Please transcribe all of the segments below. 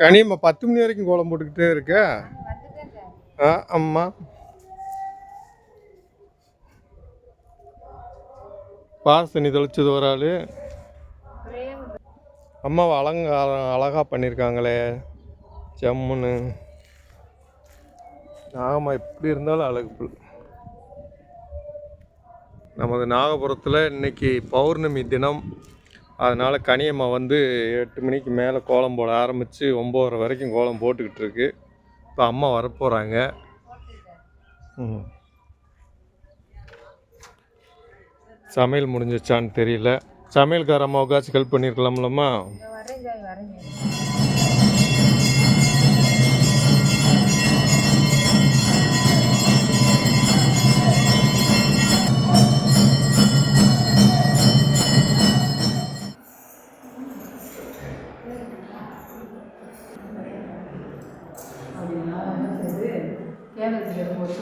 கனியம்மா பத்து மணி வரைக்கும் கோலம் போட்டுக்கிட்டே இருக்க? ஆ அம்மா. பாரசனி தெளிச்சது ஒரு ஆள். அம்மாவை அலங்காரம் அழகாக பண்ணியிருக்காங்களே ஜம்முன்னு. நாகம்மா எப்படி இருந்தாலும் அழகு புல். நமது நாகபுரத்தில் இன்னைக்கு பௌர்ணமி தினம். அதனால் கனியம்மா வந்து எட்டு மணிக்கு மேலே கோலம் போட ஆரம்பித்து ஒம்போதரை வரைக்கும் கோலம் போட்டுக்கிட்டு இருக்கு. இப்போ அம்மா வரப்போகிறாங்க ம். சமையல் முடிஞ்சிச்சான்னு தெரியல. சமையல்கார அம்மாவுக்காச்சும் ஹெல்ப் பண்ணியிருக்கலாம்லம்மா கேரளத்துக்கு வரும்போது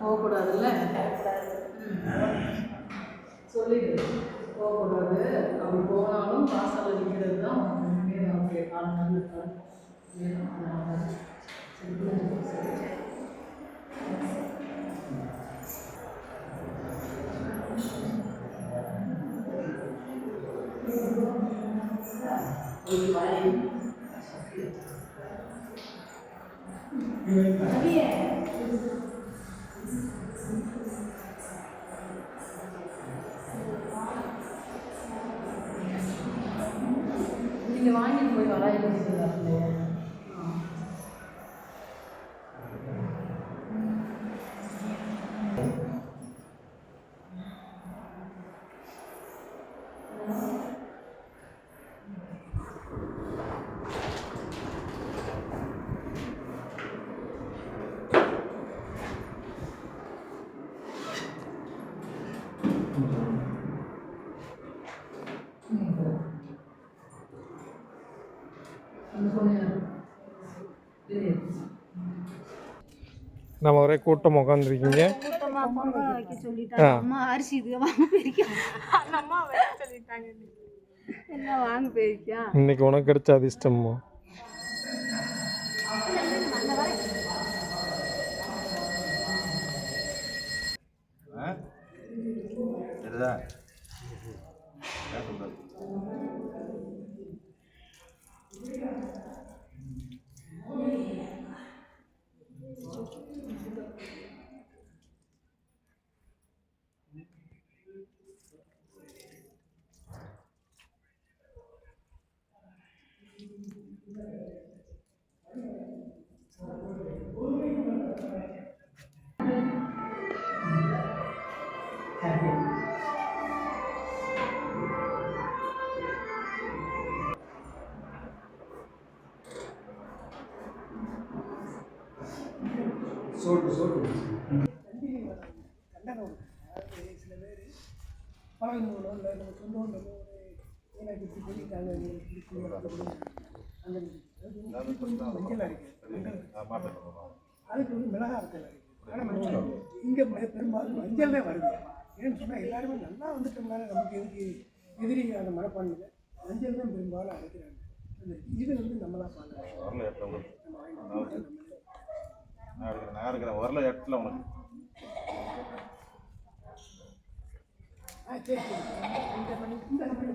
போகக்கூடாதுல்ல? சொல்லிடு. போகக்கூடாது. அப்படி போனாலும் வாசலில் நிற்கிறது தான் உனக்கு அப்படியே காலம் இருக்காது நீங்கள் வாங்கிட்டு போய் வராங்க இல்லையா நம்ம ஒரே கூட்டம் உட்காந்துருக்கீங்க. அம்மா அரிசி இது வாங்க போயிருக்கா? அந்த அம்மா பழகணுங்களோ இல்லை நம்ம சொந்தம் ஒரு எனக்கு இப்படி சொல்லிட்டாங்க எனக்கு இப்படி மற்றபடி அந்த அது கொஞ்சம் மஞ்சளாக இருக்குது மஞ்சள் அதுக்கு வந்து மிளகா அரைச்சல் இருக்குது ஆனால் இங்கே பெரும்பாலும் மஞ்சள் தான் வருது ஏன்னு சொன்னால் எல்லாருமே நல்லா வந்துட்டோம்னால நமக்கு எதுக்கு எதிரி அந்த மனப்பான்மையில் மஞ்சள் தான் பெரும்பாலும் அரைக்கிறாங்க அந்த இது வந்து நம்மளாம் பார்க்கலாம் வரல எட்டு உங்களுக்கு நம்ம வாங்கி நம்மளே நான் எடுக்கிறேன் வரல எட்டில் உனக்கு ஆ சரி சரி. இந்த மணி இந்த மணி